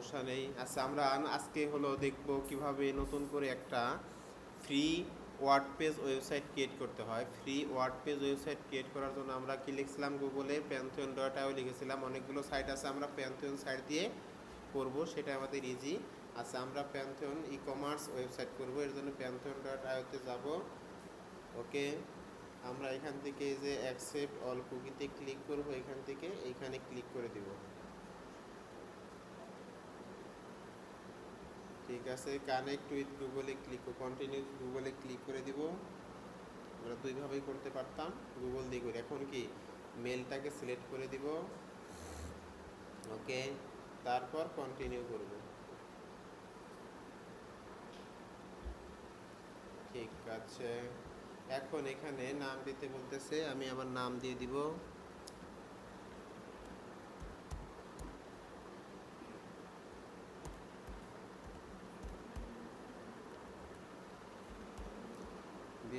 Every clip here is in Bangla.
সমস্যা নেই। আচ্ছা আমরা আজকে হলো দেখব কীভাবে নতুন করে একটা free word page website create করতে হয়। Free word page website create করার জন্য আমরা কি লিখছিলাম? গুগলে প্যান্থিয়ন ডট আইও লিখেছিলাম। অনেকগুলো সাইট আছে, আমরা প্যান্থিয়ন সাইট দিয়ে করব, সেটা আমাদের ইজি আচ্ছা আমরা প্যান্থিয়ন ই কমার্স ওয়েবসাইট করব, এর জন্য প্যান্থিয়ন ডট আইওতে যাব। ওকে আমরা এখান থেকে যে অ্যাকসেপ্ট অল কুকিতে ক্লিক করব, এখান থেকে এইখানে ক্লিক করে দিব। ঠিক আছে কানেক্ট উইথ গুগলে ক্লিক কন্টিনিউ গুগলে ক্লিক করে দিব। আমরা দুইভাবেই করতে পারতাম গুগল দিয়ে করি। এখন কি মেলটাকে সিলেক্ট করে দিব। ওকে তারপর কন্টিনিউ করব। ঠিক আছে। এখন এখানে নাম দিতে বলতেছে, আমি আমার নাম দিয়ে দিব।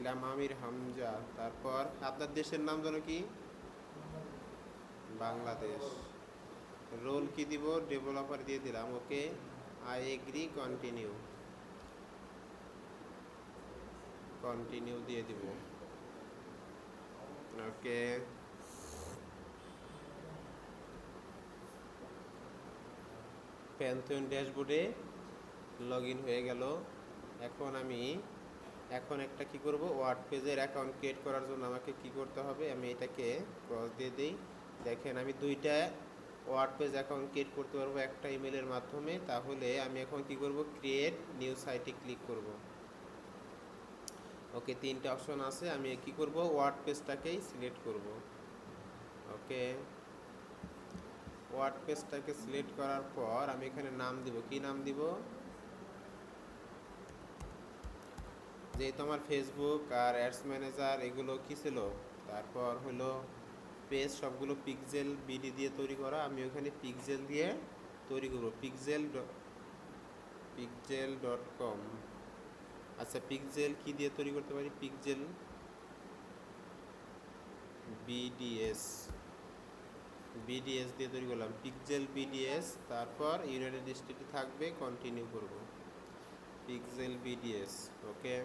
দিলাম আমির হামজা। তারপর আপনার দেশের নাম যেন কি? বাংলাদেশ। রোল কি দিব? ডেভেলপার দিয়ে দিলাম। Okay, I agree, continue. Continue দিয়ে দিব। ওকে। প্যান্থন ড্যাশবোর্ডে লগ হয়ে গেল। এখন আমি এখন একটা কি করব? ওয়ার্ড পেজের অ্যাকাউন্ট ক্রিয়েট করার জন্য আমাকে কি করতে হবে? আমি এটাকে ক্রস দিয়ে দিই। দেখেন, আমি দুইটা ওয়ার্ড পেজ অ্যাকাউন্ট ক্রিয়েট করতে পারব একটা ইমেলের মাধ্যমে। তাহলে আমি এখন কি করব? ক্রিয়েট নিউ সাইটে ক্লিক করব। ওকে তিনটা অপশন আছে। আমি কি করব? ওয়ার্ড পেজটাকেই সিলেক্ট করব। ওকে ওয়ার্ড পেজটাকে সিলেক্ট করার পর আমি এখানে নাম দিব। কি নাম দিব? যেহেতু আমার ফেসবুক আর অ্যাডস ম্যানেজার এগুলো কী ছিল? তারপর হলো পেজ সবগুলো পিকজেল বিডি দিয়ে তৈরি করা। আমি ওখানে পিকজেল দিয়ে তৈরি করব। পিকজেল পিকজেল ডট কম আচ্ছা পিকজেল কী দিয়ে তৈরি করতে পারি? পিকজেল বিডিএস বিডিএস দিয়ে তৈরি করলাম। পিকজেল বিডিএস তারপর ইউনাইটেড স্টেটে থাকবে কন্টিনিউ করব। পিক্সেল বিডিএস ওকে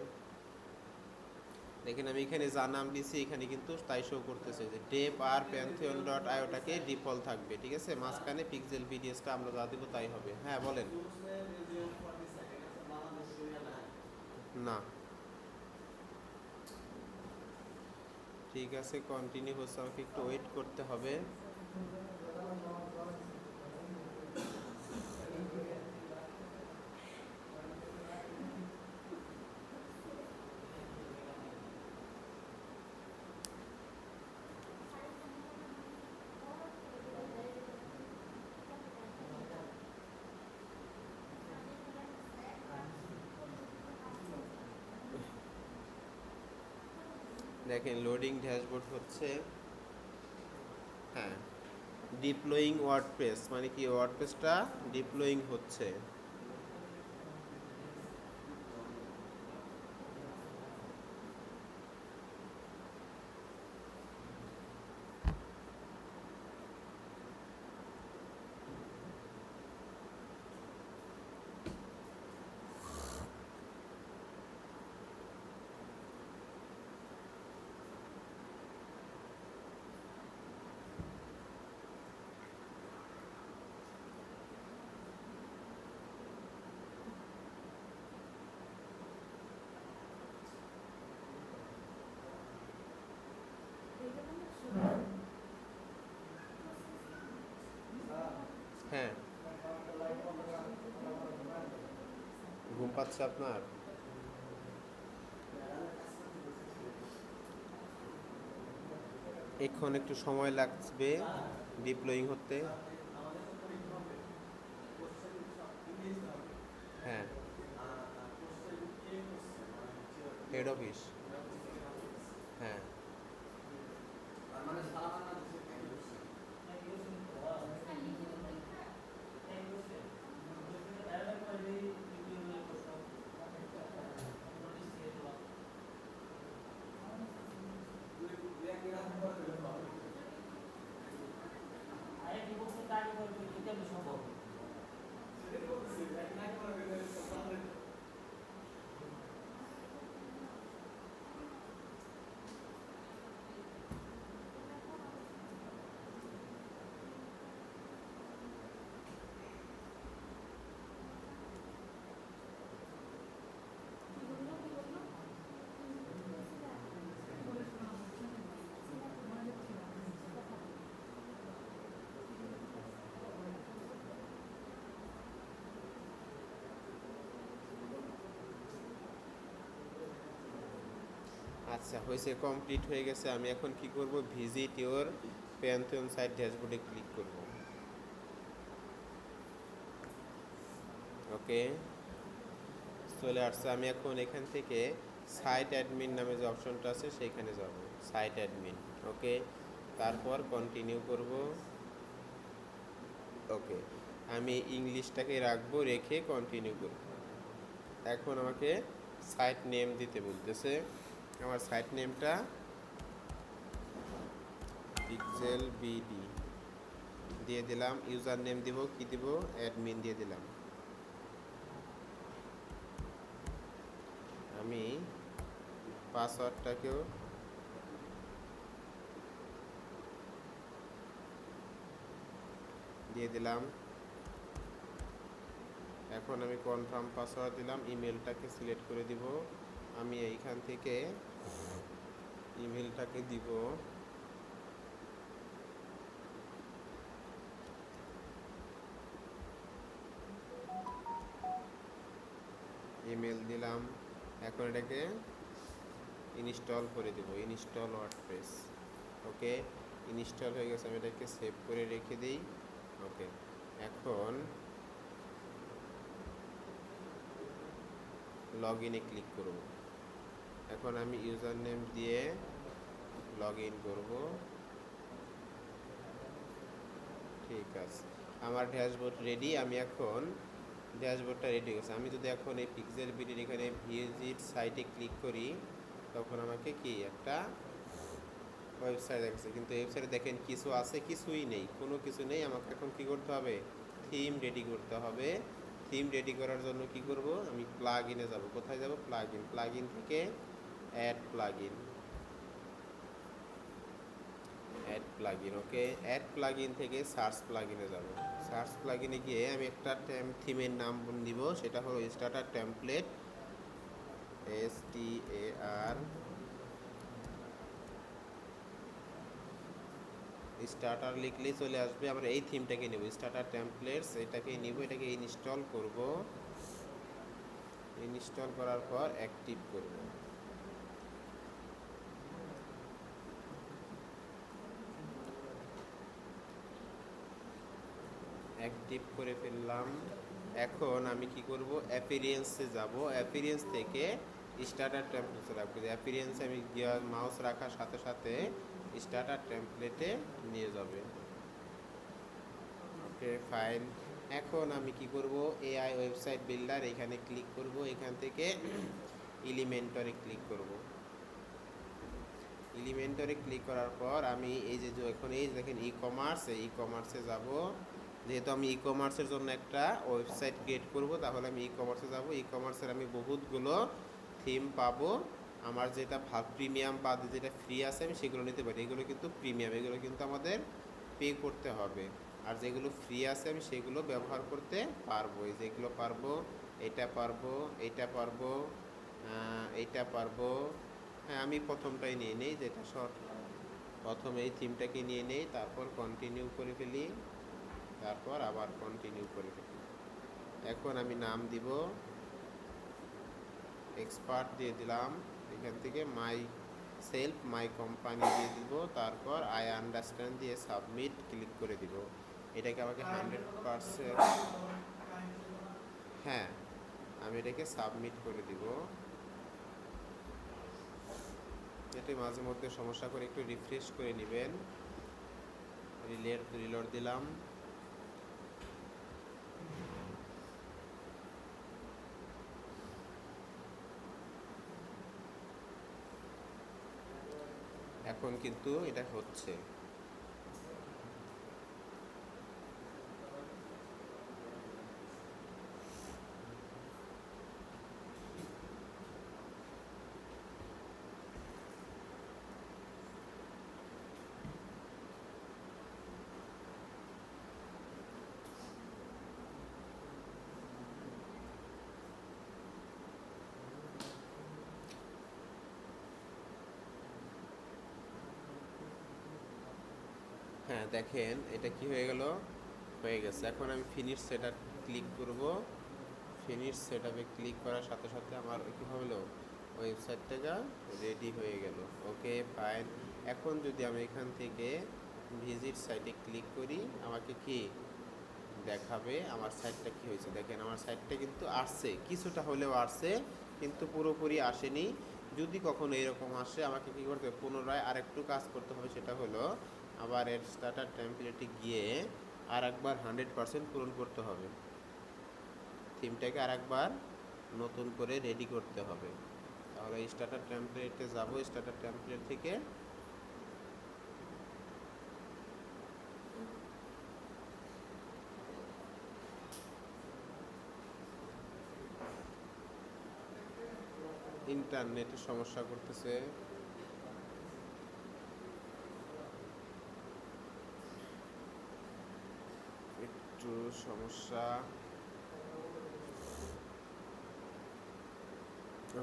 দেখেন আমি এখানে যা নাম দিয়েছি, এখানে কিন্তু তাই শো করতেছে যে ডেপ আর প্যান্থিয়ন ডট আইওটাকে ডিফল্ট থাকবে, ঠিক আছে? মাঝখানে পিক্সেল বিডিএসটা আমরা যা দেবো তাই হবে। হ্যাঁ বলেন। না। ঠিক আছে কন্টিনিউ হচ্ছে, আমাকে একটু ওয়েট করতে হবে। দেখেন লোডিং ড্যাশবোর্ড হচ্ছে হ্যাঁ ডিপ্লোয়িং ওয়ার্ডপ্রেস মানে কি ওয়ার্ডপ্রেসটা ডিপ্লোয়িং হচ্ছে। হ্যাঁ। ঘুম পাচ্ছে আপনার? এখন একটু সময় লাগবে ডিপ্লয়িং হতে হ্যাঁ হেড অফিস হ্যাঁ আরেকটি বছর কাজ করবে এটা সম্ভব আচ্ছা হয়েছে কমপ্লিট হয়ে গেছে, আমি এখন কি করব? ভিজিট ইওর প্যান্থিয়ন সাইট ড্যাশবোর্ডে ক্লিক করব। ওকে, চলে আসছে, আমি এখন এখান থেকে সাইট অ্যাডমিন নামে যে অপশনটা আছে, সেইখানে যাব সাইট অ্যাডমিন ওকে, তারপর কন্টিনিউ করব। ওকে, আমি ইংলিশটাকে রাখব, রেখে কন্টিনিউ করব। এখন আমাকে সাইট নেম দিতে বলতেছে। আমার সাইট নেমটা পিক্সেল বিডি দিয়ে দিলাম ইউজার নেম দিব, কি দিব? অ্যাডমিন দিয়ে দিলাম। আমি পাসওয়ার্ডটাকেও দিয়ে দিলাম। এখন আমি কনফার্ম পাসওয়ার্ড দিলাম ইমেলটাকে সিলেক্ট করে দিব। আমি এইখান থেকে ইমেলটাকে দিব। ইমেল দিলাম। এখন এটাকে ইনস্টল করে দেব, ইনস্টল ওয়ার্ডপ্রেস। ওকে, ইনস্টল হয়ে গেছে, আমি এটাকে সেভ করে রেখে দিই। ওকে, এখন লগ ইনে ক্লিক করব। এখন আমি ইউজার নেম দিয়ে লগ ইন করব। ঠিক আছে। আমার ড্যাশবোর্ড রেডি আমি এখন ড্যাশবোর্ডটা রেডি হয়ে গেছে। আমি যদি এখন এই পিক্সেল বিডির এখানে ভিজিট সাইটে ক্লিক করি, তখন আমাকে কি একটা ওয়েবসাইট দেখাচ্ছে। কিন্তু ওয়েবসাইটে দেখেন কিছু আছে, কিছুই নেই, কোনো কিছু নেই। আমাকে এখন কি করতে হবে? থিম রেডি করতে হবে। থিম রেডি করার জন্য কি করব? আমি প্লাগ ইনে যাব। কোথায় যাব? প্লাগ ইন প্লাগ ইন থেকে add in add plugin okay add plugin থেকে সার্চ প্লাগইনে যাব। সার্চ প্লাগইনে গিয়ে আমি একটা থিমের নাম দিব, সেটা হলো starter template S T A R starter লিখলেই চলে আসবে আমরা এই থিমটাকে নেব স্টার্টার টেমপ্লেটস এটাকে নিব, এটাকে ইনস্টল করব। ইনস্টল করার পর অ্যাক্টিভ করব। অ্যাক্টিভ করে ফেললাম। এখন আমি কি করব? অ্যাপিরিয়েন্সে যাব। অ্যাপিরিয়েন্স থেকে স্টার্টার টেমপ্লেটে রাখব অ্যাপিরিয়েন্সে আমি গিয়ার মাউস রাখার সাথে সাথে স্টার্টার টেমপ্লেটে নিয়ে যাবে। ওকে ফাইন এখন আমি কি করব? এআই ওয়েবসাইট বিল্ডার এখানে ক্লিক করব। এখান থেকে এলিমেন্টরে ক্লিক করব। এলিমেন্টরে ক্লিক করার পর আমি এই যে এখন এই দেখেন ই কমার্স ই কমার্সে যাব। যেহেতু আমি ই কমার্সের জন্য একটা ওয়েবসাইট ক্রিয়েট করব, তাহলে আমি ই কমার্সে যাব। ই কমার্সের আমি বহুতগুলো থিম পাবো। আমার যেটা ভাব প্রিমিয়াম বাদে যেটা ফ্রি আছে, আমি সেগুলো নিতে পারি। এগুলো কিন্তু প্রিমিয়াম এগুলো কিন্তু আমাদের পে করতে হবে। আর যেগুলো ফ্রি আছে, আমি সেগুলো ব্যবহার করতে পারব। যেগুলো পারব, এটা পারব এটা পারব এইটা পারব। হ্যাঁ আমি প্রথমটাই নিয়ে নেই, যেটা শর্ট প্রথম এই থিমটাকে নিয়ে নেই, তারপর কন্টিনিউ করে ফেলি। তারপর আবার কন্টিনিউ করে ফেলি এখন আমি নাম দিব এক্সপার্ট দিয়ে দিলাম, এখান থেকে মাই সেলফ মাই কোম্পানি দিয়ে দিব, তারপর আই আন্ডারস্ট্যান্ড দিয়ে সাবমিট ক্লিক করে দিব। এটাকে আমাকে হান্ড্রেড পারসেন্ট হ্যাঁ আমি এটাকে সাবমিট করে দিব। এতে মাঝে মধ্যে সমস্যা করে একটু রিফ্রেশ করে নেবেন। রিলেট রিলোড দিলাম। এখন কিন্তু এটা হচ্ছে। হ্যাঁ দেখেন, এটা কি হয়ে গেল? হয়ে গেছে। এখন আমি ফিনিশ সেটা ক্লিক করব। ফিনিশ সেটআপে ক্লিক করার সাথে সাথে আমার কি হলো? ওয়েবসাইটটা রেডি হয়ে গেল। ওকে ফাইন এখন যদি আমি এখান থেকে ভিজিট সাইটে ক্লিক করি, আমাকে কি দেখাবে? আমার সাইটটা কি হয়েছে? দেখেন, আমার সাইটটা কিন্তু আসছে। কিছুটা হলেও আসছে, কিন্তু পুরোপুরি আসেনি। যদি কখনো এরকম আসে, আমাকে কি করতে হবে? পুনরায় আরেকটু কাজ করতে হবে, সেটা হলো আবার এর স্টার্টার টেমপ্লেটে গিয়ে আর একবার হান্ড্রেড পার্সেন্ট পূরণ করতে হবে। থিমটাকে আর একবার নতুন করে রেডি করতে হবে। তাহলে স্টার্টার টেমপ্লেটে যাব। স্টার্টার টেমপ্লেট থেকে ইন্টারনেটের সমস্যা করতেছে একটু সমস্যা।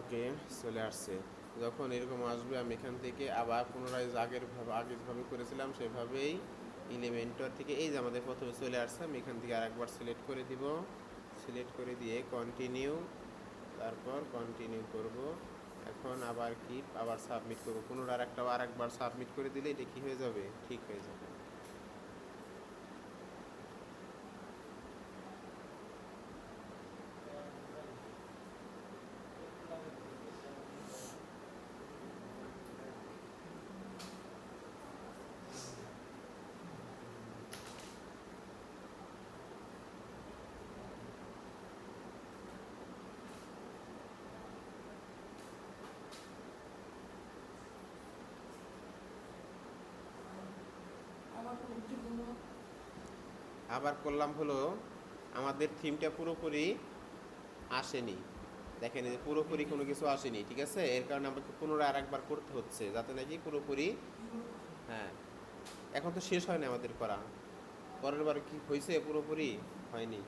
ওকে, চলে আসছে। যখন এরকম আসবে, আমি এখান থেকে আবার পুনরায় আগের ভাবে আগে যেভাবে করেছিলাম, সেভাবেই ইলেমেন্টর থেকে এই যে আমাদের প্রথমে চলে আসছে, আমি এখান থেকে আরেকবার সিলেক্ট করে দিব। সিলেক্ট করে দিয়ে কন্টিনিউ তারপর কন্টিনিউ করব। এখন আবার কি, আবার সাবমিট করব। পুনরায় আরেকটা আরেকবার সাবমিট করে দিলে এটা কি হয়ে যাবে? ঠিক হয়ে যাবে। আবার করলাম হলো, আমাদের থিমটা পুরোপুরি আসেনি। দেখেন যে পুরোপুরি কোনো কিছু আসেনি, ঠিক আছে? এর কারণে আমাকে পুনরায় আর একবার করতে হচ্ছে, যাতে নাকি পুরোপুরি হ্যাঁ। এখন তো শেষ হয়নি আমাদের করা। পরের বার কি হয়েছে? পুরোপুরি হয়নি।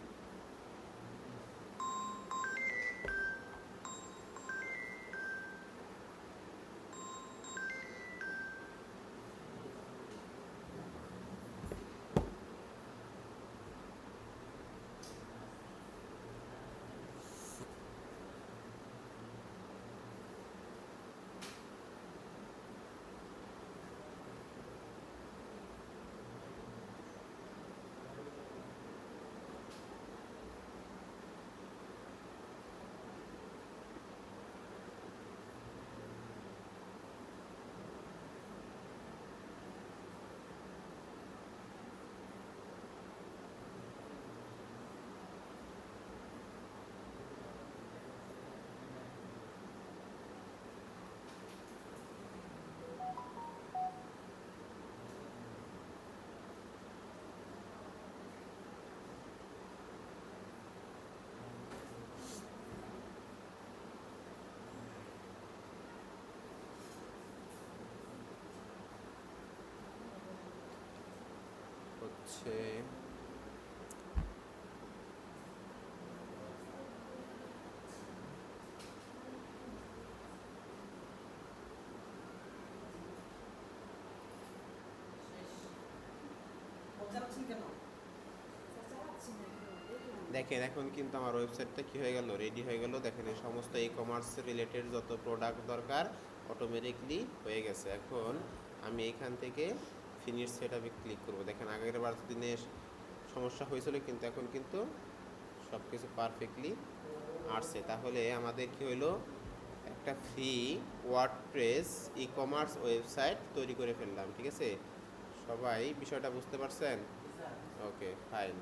হচ্ছে দেখেন, এখন কিন্তু আমার ওয়েবসাইটটা কি হয়ে গেল? রেডি হয়ে গেল। দেখেন, এই সমস্ত ই কমার্স রিলেটেড যত প্রোডাক্ট দরকার অটোমেটিকলি হয়ে গেছে। এখন আমি এখান থেকে ফিনিশ সেট আপে ক্লিক করব। দেখেন আগের বার দিনে সমস্যা হয়েছিল কিন্তু এখন কিন্তু সব কিছু পারফেক্টলি আসছে। তাহলে আমাদের কি হলো একটা free WordPress e commerce website তৈরি করে ফেললাম ঠিক আছে? সবাই বিষয়টা বুঝতে পারছেন? Okay fine